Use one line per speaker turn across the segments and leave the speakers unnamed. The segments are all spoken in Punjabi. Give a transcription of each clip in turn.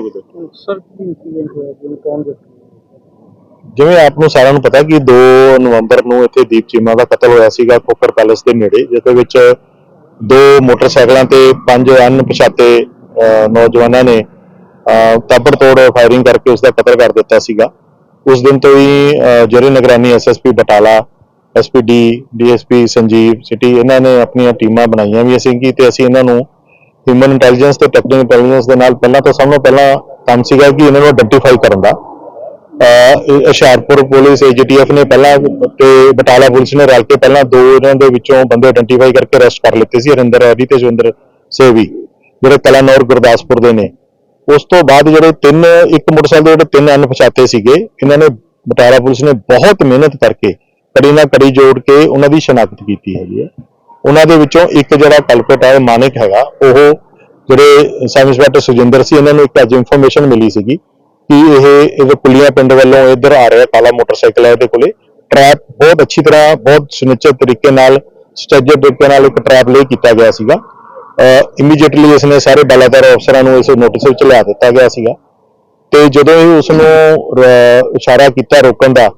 ਜ਼ਰੂਰ ਦੇਖੋ।
ਸਰ ਕੀ ਇਨਸੀਡੈਂਟ ਹੋਇਆ ਜਿਵੇਂ ਕੌਣ ਦੱਸਦਾ
ਜਿਵੇਂ ਆਪ ਨੂੰ ਸਾਰਿਆਂ ਨੂੰ ਪਤਾ ਕਿ 2 ਨਵੰਬਰ ਨੂੰ ਇੱਥੇ ਦੀਪ ਚੀਮਾ ਦਾ ਕਤਲ ਹੋਇਆ ਸੀਗਾ ਕੋਕਰ ਪੈਲੇਸ ਦੇ ਨੇੜੇ ਜਿਹਦੇ ਵਿੱਚ ਦੋ ਮੋਟਰਸਾਈਕਲਾਂ ਤੇ ਪੰਜ ਅਣਪਛਾਤੇ ਨੌਜਵਾਨਾਂ ਨੇ ਅਹ, ਤਾਬੜਤੋੜ ਫਾਇਰਿੰਗ ਕਰਕੇ ਉਸ ਦਾ ਕਤਲ ਕਰ ਦਿੱਤਾ ਸੀਗਾ। ਉਸ ਦਿਨ ਤੋਂ ਹੀ ਜਿਹੜੇ ਨਿਗਰਾਨੀ SSP Batala SPD DSP Sanjeev city ਇਹਨਾਂ ਨੇ ਆਪਣੀਆਂ ਟੀਮਾਂ ਬਣਾਈਆਂ ਵੀ ਅਸੀਂ ਕਿ ਤੇ ਅਸੀਂ ਇਹਨਾਂ ਨੂੰ ਹਿਊਮਨ ਇੰਟੈਲੀਜੈਂਸ ਤੇ ਟੈਕਨੀਕਲ ਇੰਟੈਲੀਜੈਂਸ ਦੇ ਨਾਲ ਪਹਿਲਾਂ ਤਾਂ ਸਭ ਤੋਂ ਪਹਿਲਾਂ ਕੰਮ ਸੀਗਾ ਕਿ ਇਹਨਾਂ ਨੂੰ ਆਇਡੈਂਟੀਫਾਈ ਕਰਨ ਦਾ। ਹੁਸ਼ਿਆਰਪੁਰ ਪੁਲਿਸ ਏਜੀਟੀਐਫ ਨੇ ਪਹਿਲਾਂ ਤੇ ਬਟਾਲਾ ਪੁਲਿਸ ਨੇ ਰਲ ਕੇ ਪਹਿਲਾਂ ਦੋ ਇਹਨਾਂ ਦੇ ਵਿੱਚੋਂ ਬੰਦੇ ਆਇਡੈਂਟੀਫਾਈ ਕਰਕੇ ਅਰੈਸਟ ਕਰ ਲਿੱਤੇ ਸੀ, ਹਰਿੰਦਰ ਐਡੀ ਤੇ ਜਵਿੰਦਰ ਸੇਵੀ, ਜਿਹੜੇ ਕਲਾਨੌਰ, ਗੁਰਦਾਸਪੁਰ ਦੇ ਨੇ। ਉਸ ਤੋਂ ਬਾਅਦ ਜਿਹੜੇ ਤਿੰਨ, ਇੱਕ ਮੋਟਰਸਾਈਕਲ ਦੇ ਜਿਹੜੇ ਤਿੰਨ ਅਣਪਛਾਤੇ ਸੀਗੇ, ਇਹਨਾਂ ਨੇ ਬਟਾਲਾ ਪੁਲਿਸ ਨੇ ਬਹੁਤ ਮਿਹਨਤ ਕਰਕੇ, ਕੜੀ ਨਾਲ ਕੜੀ ਜੋੜ ਕੇ ਉਹਨਾਂ ਦੀ ਸ਼ਨਾਖਤ ਕੀਤੀ ਹੈਗੀ ਹੈ। ਉਹਨਾਂ ਦੇ ਵਿੱਚੋਂ ਇੱਕ ਜਿਹੜਾ ਕਲਪਟ ਹੈ ਮਾਨਿਕ ਹੈਗਾ। ਉਹ ਜਿਹੜੇ ਸਬ ਇੰਸਪੈਕਟਰ ਸੁਜਿੰਦਰ ਸੀ, ਇਹਨਾਂ ਨੂੰ ਇੱਕ ਅੱਜ ਇਨਫੋਰਮੇਸ਼ਨ ਮਿਲੀ ਸੀਗੀ ਕਿ ਇਹ ਇਹਦੇ ਪੁਲੀਆਂ ਪਿੰਡ ਵੱਲੋਂ ਇੱਧਰ ਆ ਰਿਹਾ ਕਾਲਾ ਮੋਟਰਸਾਈਕਲ ਹੈ ਇਹਦੇ ਕੋਲੇ। ਟਰੈਪ ਬਹੁਤ ਅੱਛੀ ਤਰ੍ਹਾਂ, ਬਹੁਤ ਸੁਨਿਚਿਤ ਤਰੀਕੇ ਨਾਲ ਸਟ੍ਰੈਟਜਰ ਤਰੀਕੇ ਨਾਲ ਇੱਕ ਟਰੈਪ ਲਈ ਕੀਤਾ ਗਿਆ ਸੀਗਾ। ਇਮੀਡੀਏਟਲੀ ਇਸਨੇ ਸਾਰੇ ਬਲਾਦਾਰ ਅਫਸਰਾਂ ਨੂੰ ਇਸ ਨੋਟਿਸ ਵਿੱਚ ਲਿਆ ਦਿੱਤਾ ਗਿਆ ਸੀਗਾ। ਤੇ ਜਦੋਂ ਇਹ ਉਸ ਨੂੰ ਇਸ਼ਾਰਾ ਕੀਤਾ ਰੋਕਣ ਦਾ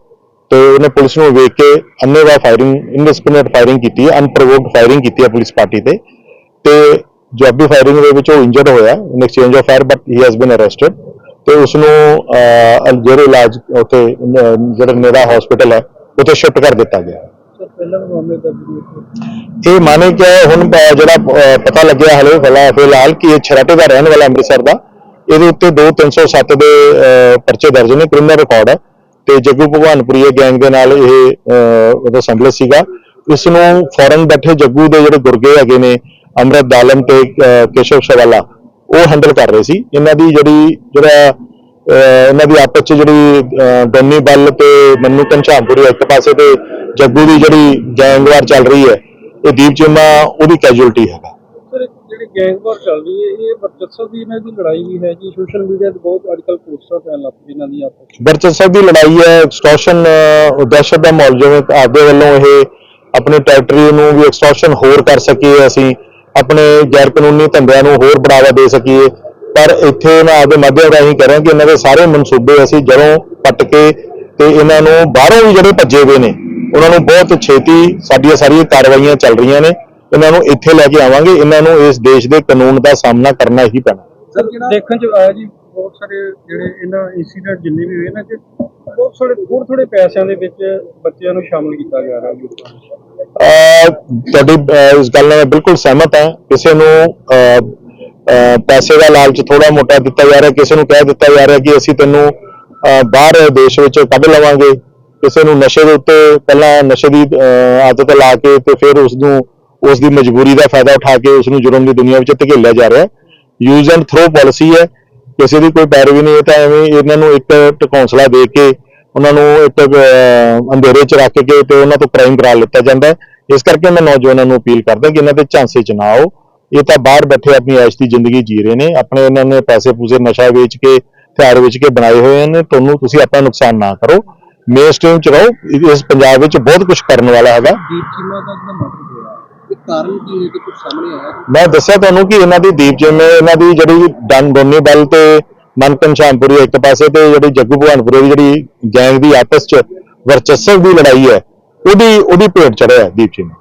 ਤੇ ਉਹਨੇ ਪੁਲਿਸ ਨੂੰ ਵੇਖ ਕੇ ਅੰਨੇਵਾਹ ਫਾਇਰਿੰਗ ਇਨਡਿਸਕ੍ਰਿਮੀਨੇਟ ਫਾਇਰਿੰਗ ਕੀਤੀ ਹੈ ਅਨਪ੍ਰੋਵੋਕਡ ਫਾਇਰਿੰਗ ਕੀਤੀ ਹੈ ਪੁਲਿਸ ਪਾਰਟੀ ਤੇ। ਤੇ ਜਵਾਬੀ ਫਾਇਰਿੰਗ ਦੇ ਵਿੱਚ ਉਹ ਇੰਜਰਡ ਹੋਇਆ in exchange of fire but he has been arrested ਤੇ ਉਸ ਨੂੰ ਜਿਹੜੇ ਇਲਾਜ ਉੱਥੇ ਅਹ, ਜਿਹੜਾ ਨੇੜਾ ਹਸਪੀਟਲ ਹੈ ਉੱਥੇ ਸ਼ਿਫਟ ਕਰ ਦਿੱਤਾ ਗਿਆ। ਇਹ ਮਾਨੇ ਕਿ ਹੁਣ ਜਿਹੜਾ ਪਤਾ ਲੱਗਿਆ ਹਲੇ ਫਿਲਹਾਲ ਫਿਲਹਾਲ ਕਿ ਇਹ ਛਰਾਟੇ ਦਾ ਰਹਿਣ ਵਾਲਾ ਅੰਮ੍ਰਿਤਸਰ ਦਾ। ਇਹਦੇ ਉੱਤੇ 2 307 ਦੇ ਪਰਚੇ ਦਰਜ ਨੇ ਕ੍ਰਿਮੀਨਲ ਰਿਕਾਰਡ ਹੈ। ਤੇ ਜੱਗੂ ਭਗਵਾਨਪੁਰੀਏ ਗੈਂਗ ਦੇ ਨਾਲ ਇਹ ਅਹ, ਉਹਦਾ ਸੰਬੰਧ ਸੀਗਾ। ਇਸ ਨੂੰ ਫੌਰਨ ਬੈਠੇ ਜੱਗੂ ਦੇ ਜਿਹੜੇ ਗੁਰਗੇ ਹੈਗੇ ਨੇ ਅਮਰਤ ਦਾਲਮ ਤੇ ਕੇਸ਼ਵ ਸ਼ਵਾਲਾ ਉਹ ਹੈਂਡਲ ਕਰ ਰਹੇ ਸੀ। ਇਹਨਾਂ ਦੀ ਜਿਹੜੀ ਜਿਹੜਾ ਇਹਨਾਂ ਦੀ ਆਪਸ ਚ ਜਿਹੜੀ ਅਹ, ਡੋਨੀ ਬੱਲ ਤੇ ਮੰਨੂ ਘਨਸ਼ਾਮਪੁਰੀ ਇੱਕ ਪਾਸੇ ਤੇ ਜੱਗੂ ਦੀ ਜਿਹੜੀ ਗੈਂਗਵਾਰ ਚੱਲ ਰਹੀ ਹੈ ਇਹ ਦੀਪ ਚੀਮਾ ਉਹਦੀ ਕੈਜੂਅਲਟੀ ਹੈਗਾ।
ਸਰ ਜਿਹੜੀ ਚੱਲ ਰਹੀ ਹੈ, ਇਹ ਵਰਚਸਵ ਦੀ ਇਹਨਾਂ ਦੀ ਲੜਾਈ ਵੀ ਹੈ ਜੀ ਸੋਸ਼ਲ ਮੀਡੀਆ ਤੇ ਬਹੁਤ ਅੱਜਕੱਲ ਪੋਸਟਾਂ ਪੈਣ ਲੱਗ ਪਈ ਇਹਨਾਂ ਦੀ ਆਪਸ ਵਿੱਚ।
ਵਰਚਸਵ ਦੀ ਲੜਾਈ ਹੈ ਐਕਸਟੋਰਸ਼ਨ ਦਹਿਸ਼ਤ ਦਾ ਮਾਹੌਲ ਜਿਵੇਂ ਆਪਦੇ ਵੱਲੋਂ ਇਹ ਆਪਣੇ ਟੈਰੀਟਰੀ ਨੂੰ ਵੀ ਐਕਸਟੋਰਸ਼ਨ ਹੋਰ ਕਰ ਸਕੀਏ ਅਸੀਂ, ਆਪਣੇ ਗੈਰ ਕਾਨੂੰਨੀ ਧੰਦਿਆਂ ਨੂੰ ਹੋਰ ਬੜਾਵਾ ਦੇ ਸਕੀਏ ਪਰ ਇੱਥੇ ਮੈਂ ਆਪਦੇ ਮਾਧਿਅਮ ਰਾਹੀਂ ਕਹਿ ਰਿਹਾ ਕਿ ਇਹਨਾਂ ਦੇ ਸਾਰੇ ਮਨਸੂਬੇ ਅਸੀਂ ਜੜੋਂ ਪੱਟ ਕੇ ਤੇ ਇਹਨਾਂ ਨੂੰ ਬਾਹਰੋਂ ਵੀ ਜਿਹੜੇ ਭੱਜੇ ਹੋਏ ਨੇ, ਉਹਨਾਂ ਨੂੰ ਬਹੁਤ ਛੇਤੀ ਸਾਡੀਆਂ ਸਾਰੀਆਂ ਕਾਰਵਾਈਆਂ ਚੱਲ ਰਹੀਆਂ ਨੇ ਇਹਨਾਂ ਨੂੰ ਇੱਥੇ ਲੈ ਕੇ ਆਵਾਂਗੇ। ਇਹਨਾਂ ਨੂੰ ਇਸ ਦੇਸ਼ ਦੇ ਕਾਨੂੰਨ ਦਾ ਸਾਹਮਣਾ ਕਰਨਾ ਹੀ ਪੈਣਾ।
ਸਰ ਦੇਖਣ ਚ ਆਇਆ ਜੀ ਬਹੁਤ ਸਾਰੇ ਜਿਹੜੇ ਇਹਨਾਂ ਇਨਸੀਡੈਂਟ ਜਿੰਨੇ ਵੀ ਹੋਏ ਨਾ ਕਿ ਬਹੁਤ ਥੋੜੇ ਥੋੜੇ ਥੋੜੇ ਪੈਸਿਆਂ ਦੇ ਵਿੱਚ ਬੱਚਿਆਂ ਨੂੰ ਸ਼ਾਮਲ ਕੀਤਾ ਜਾ ਰਿਹਾ ਜੀ।
ਅਹ ਤੁਹਾਡੀ ਅਹ ਇਸ ਗੱਲ ਨਾਲ ਮੈਂ ਬਿਲਕੁਲ ਸਹਿਮਤ ਹਾਂ। ਕਿਸੇ ਨੂੰ ਪੈਸੇ ਦਾ ਲਾਲਚ ਥੋੜਾ ਮੋਟਾ ਦਿੱਤਾ ਜਾ ਰਿਹਾ ਕਿਸੇ ਨੂੰ ਕਹਿ ਦਿੱਤਾ ਜਾ ਰਿਹਾ ਕਿ ਅਸੀਂ ਤੈਨੂੰ ਅਹ, ਬਾਹਰ ਦੇਸ਼ ਵਿੱਚ ਕੱਢ ਲਵਾਂਗੇ। ਕਿਸੇ ਨੂੰ ਨਸ਼ੇ ਦੇ ਉੱਤੇ ਪਹਿਲਾਂ ਨਸ਼ੇ ਦੀ ਅਹ, ਆਦਤ ਲਾ ਕੇ ਤੇ ਫਿਰ ਉਸ ਨੂੰ ਉਸ ਦੀ ਮਜਬੂਰੀ ਦਾ ਫਾਇਦਾ ਉਠਾ ਕੇ ਉਸ ਨੂੰ ਜੁਰਮ ਦੀ ਦੁਨੀਆ ਵਿੱਚ ਧਕੇਲਿਆ ਜਾ ਰਿਹਾ ਯੂਜ਼ ਐਂਡ ਥਰੋ ਪਾਲਿਸੀ ਹੈ। ਕਿਸੇ ਦੀ ਕੋਈ ਪੈਰਵੀ ਨਹੀਂ, ਇਹ ਤਾਂ ਐਵੇਂ ਇਹਨਾਂ ਨੂੰ ਇੱਕ ਟਕੌਂਸਲਾ ਦੇ ਕੇ, ਉਹਨਾਂ ਨੂੰ ਇੱਕ ਅੰਧੇਰੇ 'ਚ ਰੱਖ ਕੇ ਤੇ ਉਹਨਾਂ ਤੋਂ ਕ੍ਰਾਈਮ ਕਰਾ ਲਿੱਤਾ ਜਾਂਦਾ ਇਸ ਕਰਕੇ ਮੈਂ ਨੌਜਵਾਨਾਂ ਨੂੰ ਅਪੀਲ ਕਰਦਾ ਕਿ ਇਹਨਾਂ ਦੇ ਝਾਂਸੇ 'ਚ ਨਾ ਆਓ। ਇਹ ਤਾਂ ਬਾਹਰ ਬੈਠੇ ਆਪਣੀ ਐਸ਼ ਦੀ ਜ਼ਿੰਦਗੀ ਜੀ ਰਹੇ ਨੇ। ਆਪਣੇ ਇਹਨਾਂ ਨੇ ਪੈਸੇ ਪੂਸੇ ਨਸ਼ਾ ਵੇਚ ਕੇ, ਹਥਿਆਰ ਵੇਚ ਕੇ ਬਣਾਏ ਹੋਏ ਨੇ। ਤੁਹਾਨੂੰ ਤੁਸੀਂ ਆਪਣਾ ਨੁਕਸਾਨ ਨਾ ਕਰੋ। ਮੇਨ ਸਟ੍ਰੀਮ 'ਚ ਰਹੋ। ਇਸ ਪੰਜਾਬ ਵਿੱਚ ਬਹੁਤ ਕੁਝ ਕਰਨ ਵਾਲਾ ਹੈਗਾ।
ਕਾਰਨ ਕੀ ਹੈ ਕਿ ਕੁਝ ਸਾਹਮਣੇ ਆਇਆ
ਮੈਂ ਦੱਸਿਆ ਤੁਹਾਨੂੰ ਕਿ ਇਹਨਾਂ ਦੀ ਦੀਪ ਜਿਵੇਂ ਇਹਨਾਂ ਦੀ ਜਿਹੜੀ ਡਨ ਦੋਨੇ ਬਲ ਤੇ ਮਨਕਨ ਸ਼ਾਮਪੁਰੀ ਇੱਕ ਪਾਸੇ ਤੇ ਜਿਹੜੀ ਜੱਗੂ ਭਗਵਾਨਪੁਰੇ ਦੀ ਜਿਹੜੀ ਗੈਂਗ ਦੀ ਆਪਸ ਚ ਵਰਚਸਵ ਦੀ ਲੜਾਈ ਹੈ, ਉਹਦੀ ਉਹਦੀ ਭੇਟ ਚੜਿਆ ਦੀਪ ਜੀ ਨੇ।